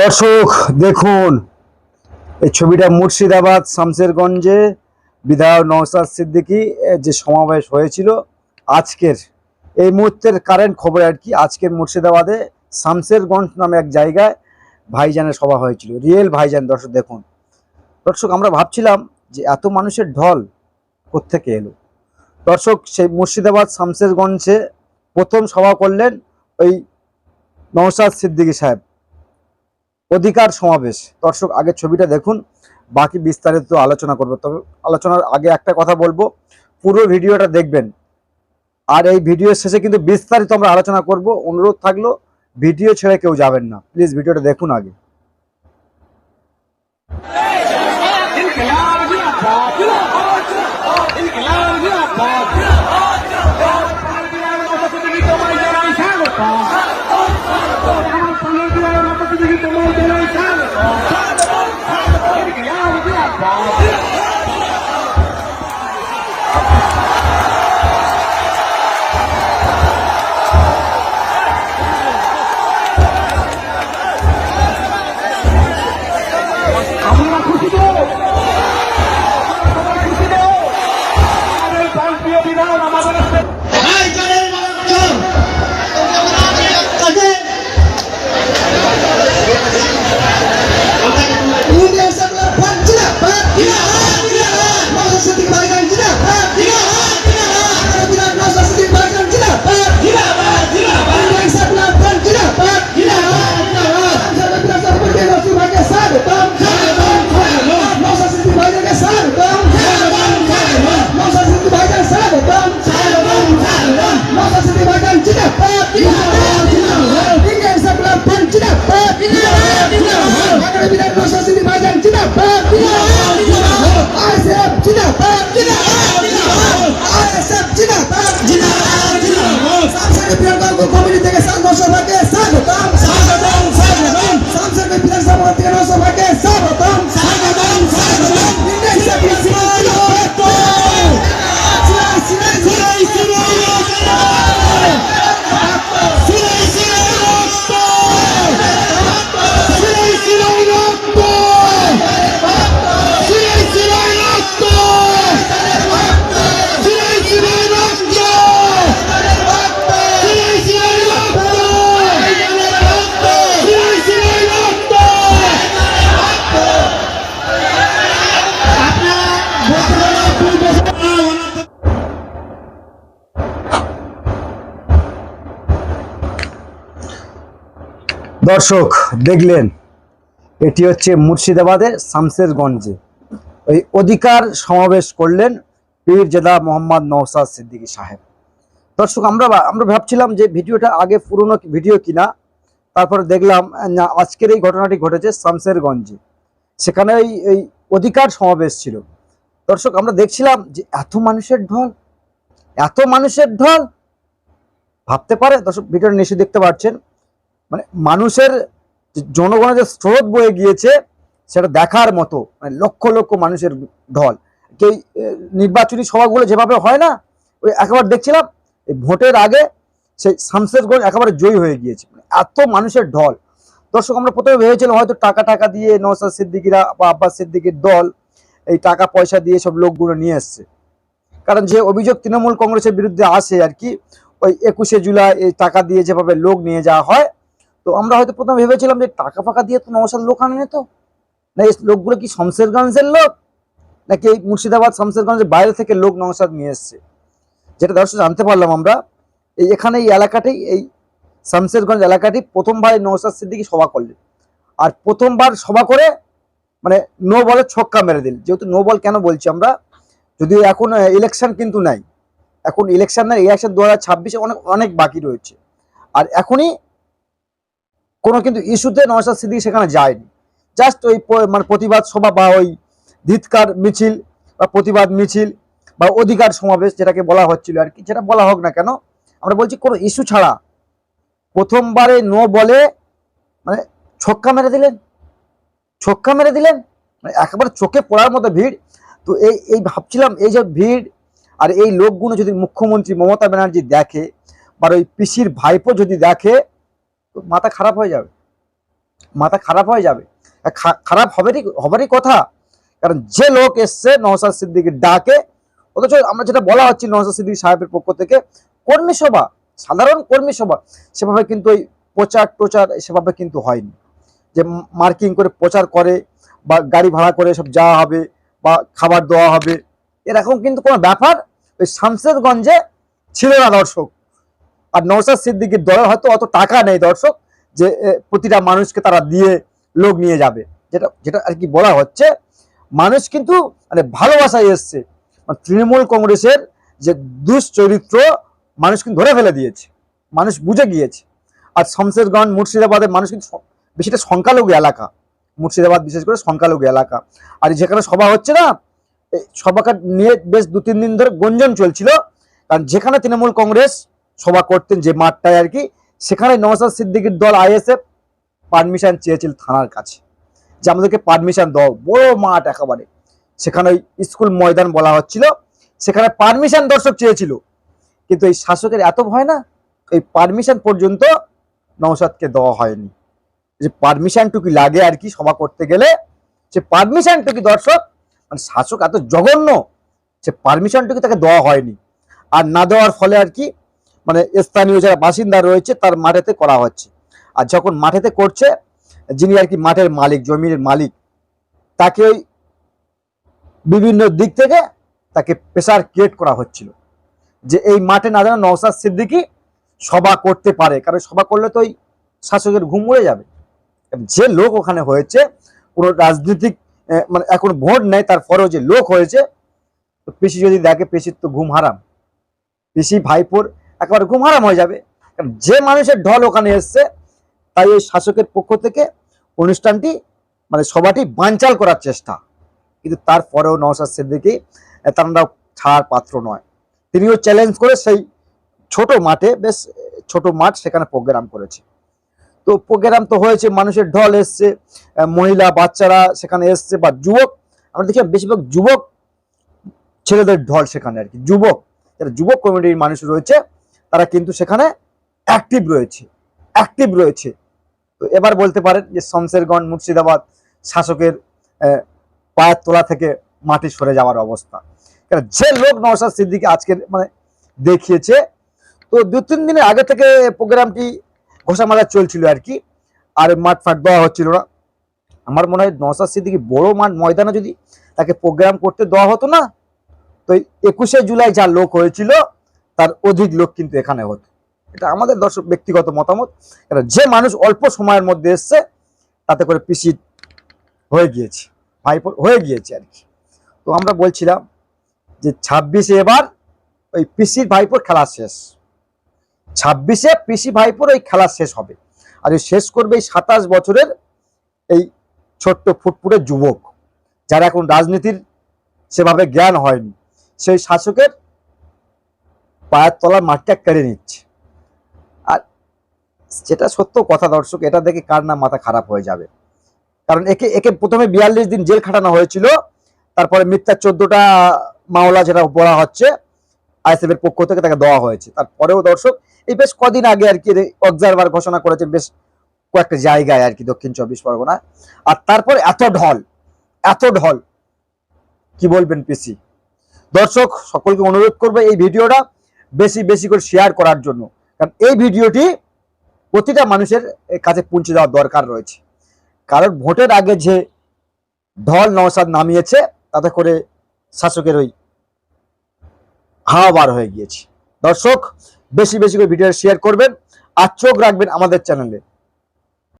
দর্শক, দেখুন, এই ছবিটা মুর্শিদাবাদ শামসেরগঞ্জে বিধায়ক নওসাদ সিদ্দিকি যে সমাবেশ হয়েছিল আজকের। এই মুহূর্তের কারেন্ট খবর আর কি, আজকের মুর্শিদাবাদে শামসেরগঞ্জ নামে এক জায়গায় ভাইজানের সভা হয়েছিল। রিয়েল ভাইজান, দর্শক, দেখুন। দর্শক, আমরা ভাবছিলাম যে এত মানুষের ঢল কোত্থেকে এলো? দর্শক, সেই মুর্শিদাবাদ শামসেরগঞ্জে প্রথম সভা করলেন ওই নওসাদ সিদ্দিকী সাহেব। অধিকার সমাবেশ। দর্শক আগে ছবিটা দেখুন। বাকি বিস্তারিত আলোচনা করব। তবে আলোচনার আগে একটা কথা বলব। পুরো ভিডিওটা দেখবেন। আর এই ভিডিওর শেষে কিন্তু বিস্তারিত আমরা আলোচনা করব। অনুরোধ থাকল, ভিডিও ছেড়ে কেউ যাবেন না। প্লিজ ভিডিওটা দেখুন আগে। দর্শক, দেখলেন, এটি হচ্ছে মুর্শিদাবাদের শামসেরগঞ্জে। ওই অধিকার সমাবেশ করলেন পীর জেদা মোহাম্মদ নওসাদ সিদ্দিকী সাহেব। দর্শক, আমরা আমরা ভাবছিলাম যে ভিডিওটা আগে পুরনো ভিডিও কিনা, তারপরে দেখলাম আজকের এই ঘটনাটি ঘটেছে শামসেরগঞ্জে। সেখানে ওই, এই অধিকার সমাবেশ ছিল। দর্শক, আমরা দেখছিলাম যে এত মানুষের ঢল, এত মানুষের ঢল। ভাবতে পারে, দর্শক, ভিডিওটা নিশ্চয়ই দেখতে পাচ্ছেন মানে মানুষের জনগণের যে স্রোত বয়ে গিয়েছে, সেটা দেখার মতো মানে লক্ষ লক্ষ মানুষের ঢল। এই নির্বাচনী সভাগুলো যেভাবে হয় না, ওই একবার দেখছিলাম, এই ভোটের আগে সেই শামসেরগঞ্জ একেবারে জয়ী হয়ে গিয়েছে। মানে এত মানুষের ঢল। দর্শক, আমরা প্রথমে ভেবেছিলাম হয়তো টাকা টাকা দিয়ে নওসাদ সিদ্দিকিরা বা আব্বাস সিদ্দিকির দল এই টাকা পয়সা দিয়ে সব লোকগুলো নিয়ে এসছে। কারণ যে অভিযোগ তৃণমূল কংগ্রেসের বিরুদ্ধে আসে আর কি, ওই একুশে জুলাই এই টাকা দিয়ে যেভাবে লোক নিয়ে যাওয়া হয় তো আমরা হয়তো প্রথমে ভেবেছিলাম যে টাকা ফাকা দিয়ে তো নওসাদ লোক আনে তো? না, এই লোকগুলো কি শমশেরগঞ্জের লোক? নাকি এই মুর্শিদাবাদ শমশেরগঞ্জের বাইরে থেকে লোক নওসাদ নিয়ে এসছে? যেটা দর্শক জানতে পারলাম আমরা, এই এখানে এই এলাকাতেই এই শামশেরগঞ্জ এলাকাটি প্রথমবার এই নওসাদ সিদ্দিকী সভা করলেন। আর প্রথমবার সভা করে মানে নো বলে ছক্কা মেরে দিল যেহেতু নো বল কেন বলছি আমরা, যদিও এখন ইলেকশন কিন্তু নাই। এখন ইলেকশন নাই ইলেকশন দু হাজার অনেক অনেক বাকি রয়েছে। আর এখনই কোনো কিন্তু ইস্যুতে নওশাদ সিদ্দিকী সেখানে যায়নি। জাস্ট ওই মানে প্রতিবাদ সভা বা ওই ধিৎকার মিছিল বা প্রতিবাদ মিছিল বা অধিকার সমাবেশ যেটাকে বলা হচ্ছিল আর কি, যেটা বলা হোক না কেন, আমরা বলছি কোনো ইস্যু ছাড়া প্রথমবারে নো বলে মানে ছক্কা মেরে দিলেন। ছক্কা মেরে দিলেন। মানে একেবারে চোখে পড়ার মতো ভিড়। তো এই এই ভাবছিলাম এই যে ভিড় আর এই লোকগুলো যদি মুখ্যমন্ত্রী মমতা ব্যানার্জি দেখে বা ওই পিসির ভাইপো যদি দেখে মাথা খারাপ হয়ে যাবে। মাথা খারাপ হয়ে যাবে। খারাপ হবেরই, হবারই কথা, কারণ যে লোক এসছে নওসাদ সিদ্দিকির ডাকে, অথচ আমরা যেটা বলা হচ্ছে নওসাদ সিদ্দিকী সাহেবের পক্ষ থেকে, কর্মী সভা, সাধারণ কর্মী সভা, সেভাবে কিন্তু ওই প্রচার টোচার সেভাবে কিন্তু হয়নি। যে মার্কিং করে প্রচার করে বা গাড়ি ভাড়া করে সব যাওয়া হবে বা খাবার দেওয়া হবে, এরকম কিন্তু কোনো ব্যাপার ওই শামশেরগঞ্জে ছিল না দর্শক। আর নওসাদ সিদ্দিকির দলের হয়তো অত টাকা নেই দর্শক, যে প্রতিটা মানুষকে তারা দিয়ে লোক নিয়ে যাবে। যেটা যেটা আর কি বলা হচ্ছে, মানুষ কিন্তু মানে ভালোবাসায় এসছে। মানে তৃণমূল কংগ্রেসের যে দুশ্চরিত্র মানুষ কিন্তু ধরে ফেলে দিয়েছে। মানুষ বুঝে গিয়েছে। আর শমশেরগঞ্জ মুর্শিদাবাদের মানুষ কিন্তু বেশিটা সংখ্যালঘু এলাকা। মুর্শিদাবাদ বিশেষ করে সংখ্যালঘু এলাকা। আর যেখানে সভা হচ্ছে না সভাকে নিয়ে বেশ দু তিন দিন ধরে গঞ্জন চলছিল। কারণ যেখানে তৃণমূল কংগ্রেস সভা করতেন যে মাঠটায় আর কি। সেখানে নওসাদ সিদ্দিকির দল আইএসএফ পারমিশন চেয়েছিল থানার কাছে যে আমাদেরকে পারমিশন দাও। বড় মাঠ একেবারে। সেখানে ওই স্কুল ময়দান বলা হচ্ছিল। সেখানে পারমিশন দর্শক চেয়েছিল। কিন্তু এই শাসকের এত ভয় না, এই পারমিশন পর্যন্ত নওসাদকে দেওয়া হয়নি। যে পারমিশনটুকু লাগে আর কি সভা করতে গেলে সে পারমিশনটুকু দর্শক মানে শাসক এত জঘন্য সে পারমিশনটুকু তাকে দেওয়া হয়নি। আর না দেওয়ার ফলে আর কি মানে স্থানীয় যারা বাসিন্দা রয়েছে তার মাঠেতে করা হচ্ছে। আর যখন মাঠেতে করছে, যিনি আর কি মাঠের মালিক, জমির মালিক তাকে বিভিন্ন দিক থেকে তাকে প্রেশার ক্রিয়েট করা হচ্ছিল যে এই মাঠে না যেন নওসাদ সিদ্দিকি সভা করতে পারে। কারণ সভা করলে তো ওই শাসকের ঘুম উড়ে যাবে। যে লোক ওখানে হয়েছে, কোনো রাজনৈতিক মানে এখন ভোট নেই তারপরেও যে লোক হয়েছে, তো পিসি যদি দেখে, পিসির তো ঘুম হারাম। পিসি ভাইপোর একেবারে ঘুম হারাম হয়ে যাবে। যে মানুষের ঢল ওখানে এসছে, তাই ওই শাসকের পক্ষ থেকে অনুষ্ঠানটি মানে সভাটি বানচাল করার চেষ্টা। কিন্তু তারপরেও নওসাদ সিদ্দিকি তারা ছাড়ার পাত্র নয়। তিনিও চ্যালেঞ্জ করে সেই ছোট মাঠে, বেশ ছোট মাঠ সেখানে প্রোগ্রাম করেছে। তো প্রোগ্রাম তো হয়েছে, মানুষের ঢল এসছে মহিলা, বাচ্চারা সেখানে এসছে, বা যুবক, আমরা দেখি বেশিরভাগ যুবক ছেলেদের ঢল সেখানে আর কি, যুবক, যারা যুবক কমিটির মানুষ রয়েছে তারা কিন্তু সেখানে অ্যাক্টিভ রয়েছে অ্যাক্টিভ রয়েছে। তো এবার বলতে পারেন যে শমশেরগঞ্জ মুর্শিদাবাদ শাসকের পায়ের তোলা থেকে মাটি সরে যাওয়ার অবস্থা। যে লোক নওশাদ সিদ্দিকি আজকের মানে দেখিয়েছে, তো দু, তিন দিনের আগে থেকে প্রোগ্রামটি ঘোষামারা চলছিল আর কি, আর মাঠ ফাট দেওয়া হচ্ছিল না। আমার মনে হয় নওশাদ সিদ্দিকি বড় মাঠ ময়দানে যদি তাকে প্রোগ্রাম করতে দেওয়া হতো না, তো একুশে জুলাই যা লোক হয়েছিল তার অধিক লোক কিন্তু এখানে হতো। এটা আমাদের দর্শক ব্যক্তিগত মতামত। কারণ যে মানুষ অল্প সময়ের মধ্যে এসছে, তাতে করে পিসি হয়ে গিয়েছে, ভাইপো হয়ে গিয়েছে আর কি। তো আমরা বলছিলাম যে ছাব্বিশে এবার ওই পিসির ভাইপোর খেলা শেষ। ছাব্বিশে পিসি ভাইপোর ওই খেলা শেষ হবে। আর শেষ করবে এই সাতাশ বছরের এই ছোট্ট ফুটফুটে যুবক, যারা এখন রাজনীতির সেভাবে জ্ঞান হয়নি। সেই শাসকের পায়ের তলার মাঠটা কেড়ে নিচ্ছে। আর যেটা সত্য কথা দর্শক, এটা দেখে কার না মাথা খারাপ হয়ে যাবে। কারণ একে একে প্রথমে বিয়াল্লিশ দিন জেল খাটানো হয়েছিল, তারপরে মিথ্যা চোদ্দটা মামলা যেটা বলা হচ্ছে আইএসএফ এর পক্ষ থেকে তাকে দেওয়া হয়েছে। তারপরেও দর্শক, এই বেশ কদিন আগে আর কি অবজারভার ঘোষণা করেছে, বেশ কয়েকটা জায়গায় আর কি দক্ষিণ চব্বিশ পরগনা। আর তারপর এত ঢল এত ঢল, কি বলবেন পিসি? দর্শক, সকলকে অনুরোধ করবে এই ভিডিওটা বেশি বেশি করে শেয়ার করার জন্য। কারণ এই ভিডিওটি প্রতিটা মানুষের কাছে পৌঁছে যাওয়ার দরকার রয়েছে। কারণ ভোটের আগে যে ঢল নওসাদ নামিয়েছে, তাতে করে শাসকের ওই হাওয়া বার হয়ে গিয়েছে। দর্শক, বেশি বেশি করে ভিডিও শেয়ার করবেন আর চোখ রাখবেন আমাদের চ্যানেলে